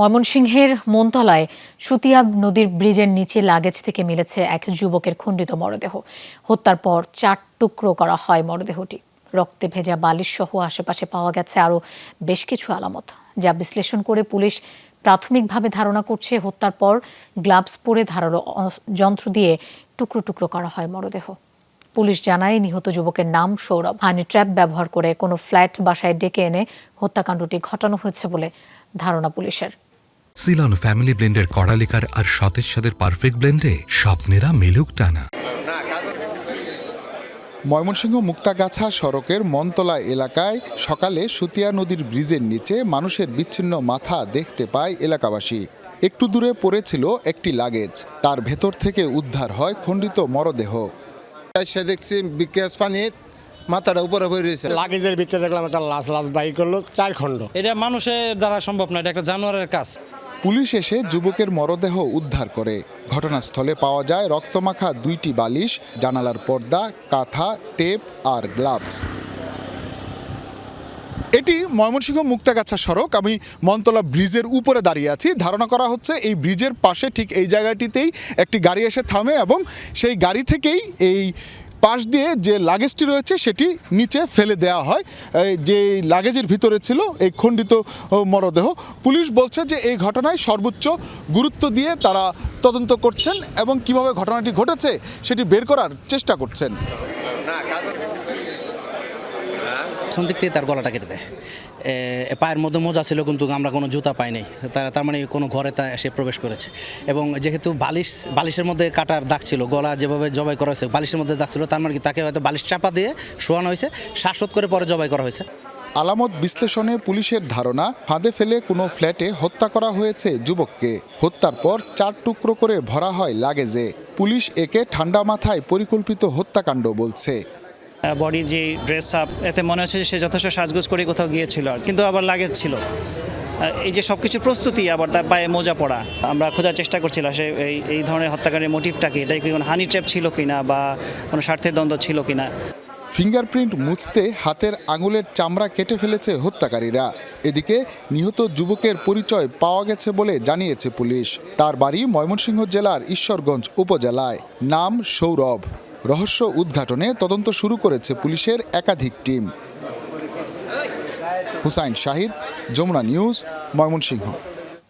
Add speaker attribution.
Speaker 1: ময়মনসিংহের মনতলায় সুতিয়া নদীর ব্রিজের নিচে লাগেজ থেকে মিলেছে এক যুবকের খণ্ডিত মরদেহ। হত্যার পর চার টুকরো করা হয় মরদেহটি। রক্তে ভেজা বালিশ সহ আশেপাশে পাওয়া গেছে আরও বেশ কিছু আলামত, যা বিশ্লেষণ করে পুলিশ প্রাথমিকভাবে ধারণা করছে হত্যার পর গ্লাভস পরে ধারালো যন্ত্র দিয়ে টুকরো টুকরো করা হয় মরদেহ। পুলিশ জানায় নিহত যুবকের নাম সৌরভ। হানি ট্র্যাপ ব্যবহার করে কোনো ফ্ল্যাট বাসায় ডেকে এনে হত্যাকাণ্ডটি ঘটানো হয়েছে বলে ধারণা পুলিশের।
Speaker 2: সিলন ফ্যামিলি ব্লেন্ডের কড়ালিকার আর সতেজ সাদের পারফেক্ট ব্লেন্ডে স্বপ্নেরা মেলুক টানা।
Speaker 3: ময়মনসিংহ মুক্তাগাছা সড়কের মন্তলা এলাকায় সকালে সুতিয়া নদীর ব্রিজের নিচে মানুষের বিচ্ছিন্ন মাথা দেখতে পায় এলাকাবাসী। একটু দূরে পড়েছিল একটি লাগেজ। তার ভেতর থেকে উদ্ধার হয় খণ্ডিত মরদেহ।
Speaker 4: এসে দেখছি বিকাশ পানি মাথাটা উপরে বই রয়েছে।
Speaker 5: লাগেজের ভিতরে দেখলাম একটা লাশ লাশ বাই করল চার খণ্ড।
Speaker 6: এটা মানুষের দ্বারা সম্ভব না এটা একটা জানোয়ারের কাজ।
Speaker 3: পুলিশ এসে যুবকের মরদেহ উদ্ধার করে। ঘটনাস্থলে পাওয়া যায় রক্তমাখা দুইটি বালিশ, জানালার পর্দা, কাঁথা, টেপ আর গ্লাভস। এটি ময়মনসিংহ মুক্তাগাছা সড়ক। আমি মন্তলা ব্রিজের উপরে দাঁড়িয়ে আছি। ধারণা করা হচ্ছে এই ব্রিজের পাশে ঠিক এই জায়গাটিতেই একটি গাড়ি এসে থামে এবং সেই গাড়ি থেকেই এই পাশ দিয়ে যে লাগেজটি রয়েছে, সেটি নিচে ফেলে দেওয়া হয়। যে লাগেজের ভিতরে ছিল, এই খণ্ডিত মরদেহ, পুলিশ বলছে যে এই ঘটনায় সর্বোচ্চ গুরুত্ব দিয়ে তারা তদন্ত করছেন এবং কীভাবে ঘটনাটি ঘটেছে, সেটি বের করার চেষ্টা করছেন।
Speaker 7: পেছন দিক থেকে তার গলাটা কেটে দেয়। পায়ের মধ্যে মোজা ছিল কিন্তু আমরা কোনো জুতা পাইনি। তার তার মানে কোনো ঘরে তা সে প্রবেশ করেছে। এবং যেহেতু বালিশ, বালিশের মধ্যে কাটার দাগ ছিল, গলা যেভাবে জবাই করা হয়েছে, বালিশের মধ্যে দাগ ছিল, তার মানে তাকে হয়তো বালিশ চাপা দিয়ে শোয়ানো হয়েছে, শ্বাসরোধ করে পরে জবাই করা হয়েছে।
Speaker 3: আলামত বিশ্লেষণে পুলিশের ধারণা, ফাঁদে ফেলে কোনো ফ্ল্যাটে হত্যা করা হয়েছে যুবককে। হত্যার পর চার টুকরো করে ভরা হয় লাগেজে। পুলিশ একে ঠান্ডা মাথায় পরিকল্পিত হত্যাকাণ্ড বলছে।
Speaker 8: বডি যে ড্রেস আপ এতে মনে হচ্ছে যে সে যথেষ্ট সাজগোজ করে কোথাও গিয়েছিল আর কিন্তু আবার লাগেজ ছিল। এই যে সব কিছু প্রস্তুতি আবার তার পায়ে মোজা পড়া আমরা খোঁজার চেষ্টা করছিলাম সে এই এই ধরনের হত্যাকাণ্ডের মোটিভটা কি এটা কি কোনো হানি ট্র্যাপ ছিল কিনা বা কোনো স্বার্থের দ্বন্দ্ব ছিল কিনা।
Speaker 3: ফিঙ্গারপ্রিন্ট মুছতে হাতের আঙুলের চামড়া কেটে ফেলেছে হত্যাকারীরা। এদিকে নিহত যুবকের পরিচয় পাওয়া গেছে বলে জানিয়েছে পুলিশ। তার বাড়ি ময়মনসিংহ জেলার ঈশ্বরগঞ্জ উপজেলায়। নাম সৌরভ। রহস্য উদ্ঘাটনে তদন্ত শুরু করেছে পুলিশের একাধিক টিম। হুসাইন শাহিদ যমুনা নিউজ ময়মনসিংহ।